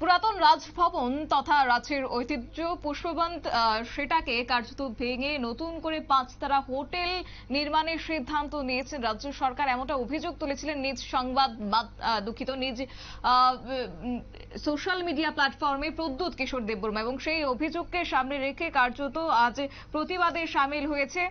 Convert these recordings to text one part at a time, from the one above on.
পুরাতন রাজভবন তথা রাজ্যের ঐতিহ্য পুষ্পবন্ত সেটাকে কার্যত ভেঙে নতুন করে পাঁচতারা হোটেল নির্মাণের সিদ্ধান্ত নিয়েছে রাজ্য সরকার। এমনটা অভিযোগ তুলেছিলেন নিজ সংবাদ দুঃখিত, নিজ সোশ্যাল মিডিয়া প্ল্যাটফর্মে প্রদ্যুৎ কিশোর দেববর্মা এবং সেই অভিযোগকে সামনে রেখে কার্যত আজ প্রতিবাদে সামিল হয়েছে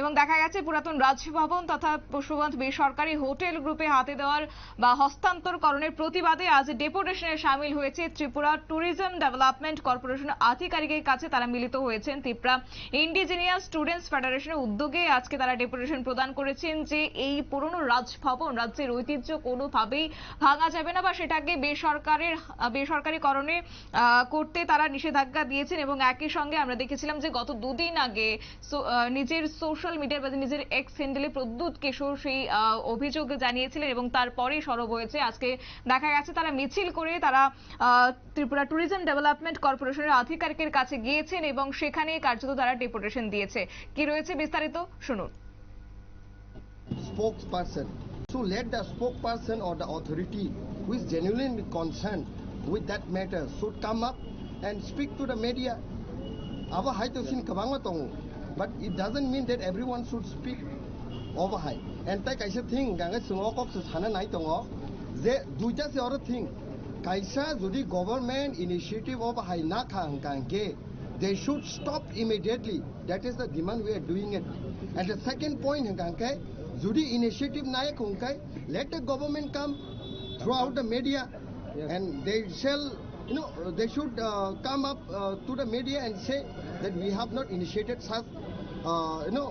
এবং দেখা গেছে পুরাতন রাজভবন তথা পুষ্পবন্ত বেসরকারি হোটেল গ্রুপে হাতে দেওয়ার বা হস্তান্তরকরণের প্রতিবাদে আজ ডেপুটেশনে সামিল হয়েছে ত্রিপুরা ট্যুরিজম ডেভেলপমেন্ট কর্পোরেশন আধিকারিকের কাছে তারা মিলিত হয়েছেন ত্রিপুরা ইন্ডিজিনিয়াস স্টুডেন্টস ফেডারেশনের উদ্যোগে আজকে তারা ডেপুটেশন প্রদান করেছেন যে এই পুরনো রাজভবন, রাজ্যের ঐতিহ্য কোনোভাবেই ভাঙা যাবে না বা সেটাকে বেসরকারের, বেসরকারিকরণে করতে তারা নিষেধাজ্ঞা দিয়েছেন এবং একই সঙ্গে আমরা দেখেছিলাম যে গত দুদিন আগে নিজের সোশ্যাল মিডিয়া বা নিজের এক্স হ্যান্ডেলে প্রদ্যুৎ কিশোর সেই অভিযোগ জানিয়েছিলেন এবং তারপরেই সরব হয়েছে। আজকে দেখা গেছে তারা মিছিল করে তারা ত্রিপুরা ট্যুরিজম ডেভেলপমেন্ট কর্পোরেশনের আধিকারিকের কাছে গিয়েছেন এবং সেখানে কার্যত তারা ডেপুটেশন দিয়েছে কি রয়েছে বিস্তারিত শুনুন spokesperson. So let the spokesperson or the authority who is genuinely concerned with that matter should come up and speak to the media. Aba hai to sin kabanga tongo. But it doesn't mean that everyone should speak over high. And tai kaisa thing ganga sungo kok sana nai tongo. যে দুইটা সে or thing যদি government initiative of হাই না খাং কাঙ্কে they should stop immediately that is the demand we are doing it and the second point কাঙ্কে যদি initiative নাই কাঙ্কে let the government come throughout the media and they shall you know they should uh, come up uh, to the media and say that we have not initiated such uh, you know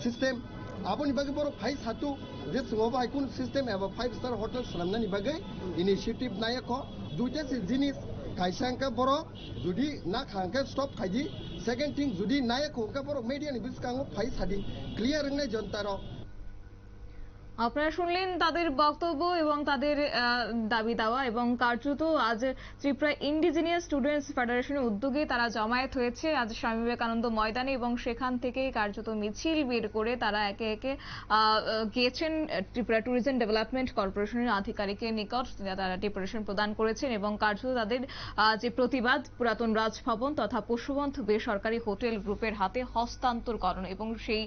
system. Abu ni bagi baru five satu this semua ikut system apa five star hotel selamanya ni bagi initiative naya ko. Dua jenis jenis kaisang ke baru, jadi nak hangke stop kaji. Second thing jadi naya ko ke baru media ni bis kango five hari clear ngan jantara. আপনারা শুনলেন তাদের বক্তব্য এবং তাদের দাবি দাওয়া এবং কার্যত আজ ত্রিপুরা ইন্ডিজিনিয়াস স্টুডেন্টস ফেডারেশনের উদ্যোগে তারা জমায়েত হয়েছে। আজ স্বামী বিবেকানন্দ ময়দানে এবং সেখান থেকে কার্যত মিছিল বের করে তারা একে একে গিয়েছেন ত্রিপুরা ট্যুরিজম ডেভেলপমেন্ট কর্পোরেশনের আধিকারিকের নিকট। তারা ডেপুটেশন প্রদান করেছেন এবং কার্যত তাদের যে প্রতিবাদ, পুরাতন রাজভবন তথা পশুবন্ধ বেসরকারি হোটেল গ্রুপের হাতে হস্তান্তরকরণ এবং সেই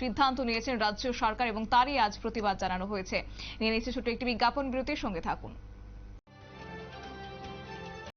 সিদ্ধান্ত নিয়েছেন রাজ্য সরকার এবং তারই আজ প্রতিবাদ জানানো হয়েছে। নিয়ে নিচ্ছে ছোট্ট একটি বিজ্ঞাপন বিরতির সঙ্গে থাকুন।